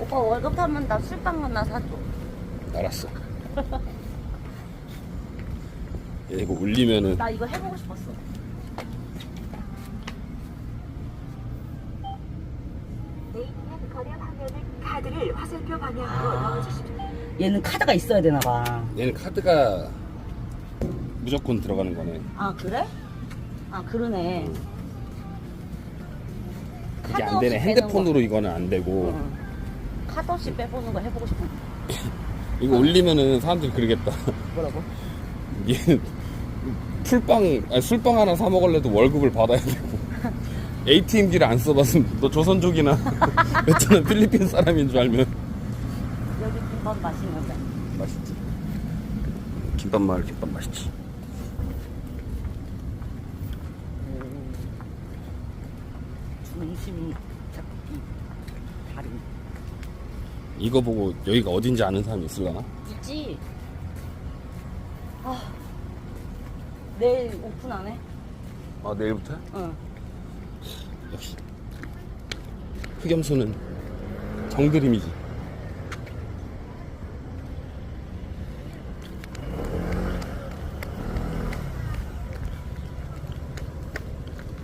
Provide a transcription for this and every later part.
오빠 월급 타면 나 술빵 하나 사줘. 알았어. 얘 이거 올리면은 나 이거 해보고 싶었어. 네이트넷 거래 화면은 카드를 화살표 방향으로 넣어주십시오. 얘는 카드가 있어야 되나 봐. 얘는 카드가 무조건 들어가는 거네. 아 그래? 아 그러네. 이게 카드 안 없이 되네. 핸드폰으로 이거는 안 되고 거. 응. 카드 없이 빼보는 거 해보고 싶어. 이거 올리면은 사람들이 그러겠다. 뭐라고? 얘는 풀빵 아니 술빵 하나 사 먹을래도 월급을 받아야 되고 ATM기를 안 써봤으면 너 조선족이나 베트남 필리핀 사람인 줄 알면 여기 김밥 맛있는데. 맛있지. 김밥 마을 김밥 맛있지. 중심 잡기 다리. 이거 보고 여기가 어딘지 아는 사람이 있을라나? 있지? 아 내일 오픈하네. 아 내일부터? 응. 역시 흑염소는 정드림이지.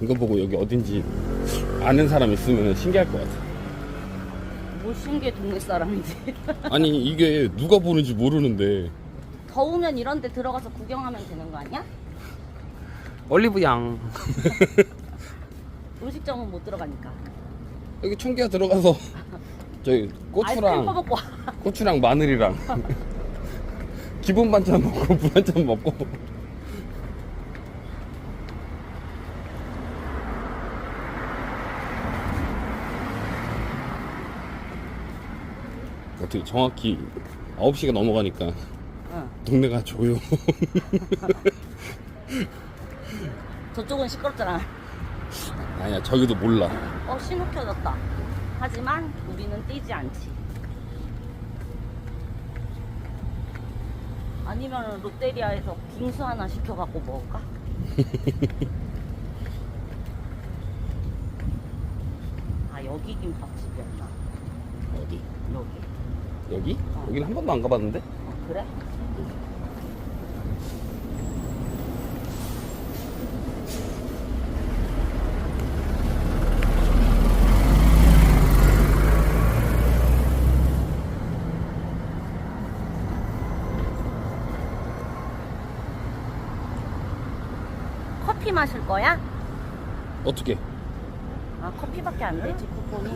이거 보고 여기 어딘지 아는 사람 있으면 신기할 것 같아. 무슨 게 동네 사람이지? 아니 이게 누가 보는지 모르는데 더우면 이런 데 들어가서 구경하면 되는 거 아니야? 올리브 양 음식점은 못 들어가니까. 여기 청기가 들어가서 저기 아이스크림 고추랑 퍼먹고 와. 고추랑 마늘이랑 기본 반찬 먹고 무반찬 먹고 어떻게 정확히 9시가 넘어가니까 응. 동네가 조용 저쪽은 시끄럽잖아. 아니야 저기도 몰라 어, 신호 켜졌다. 하지만 우리는 뛰지 않지. 아니면 롯데리아에서 빙수 하나 시켜갖고 먹을까? 아, 여기 김밥집이었나? 여기. 여기? 어. 여기는 한 번도 안 가봤는데? 어, 그래? 커피 마실 거야? 어떻게? 아, 커피밖에 안 되지, 쿠폰이.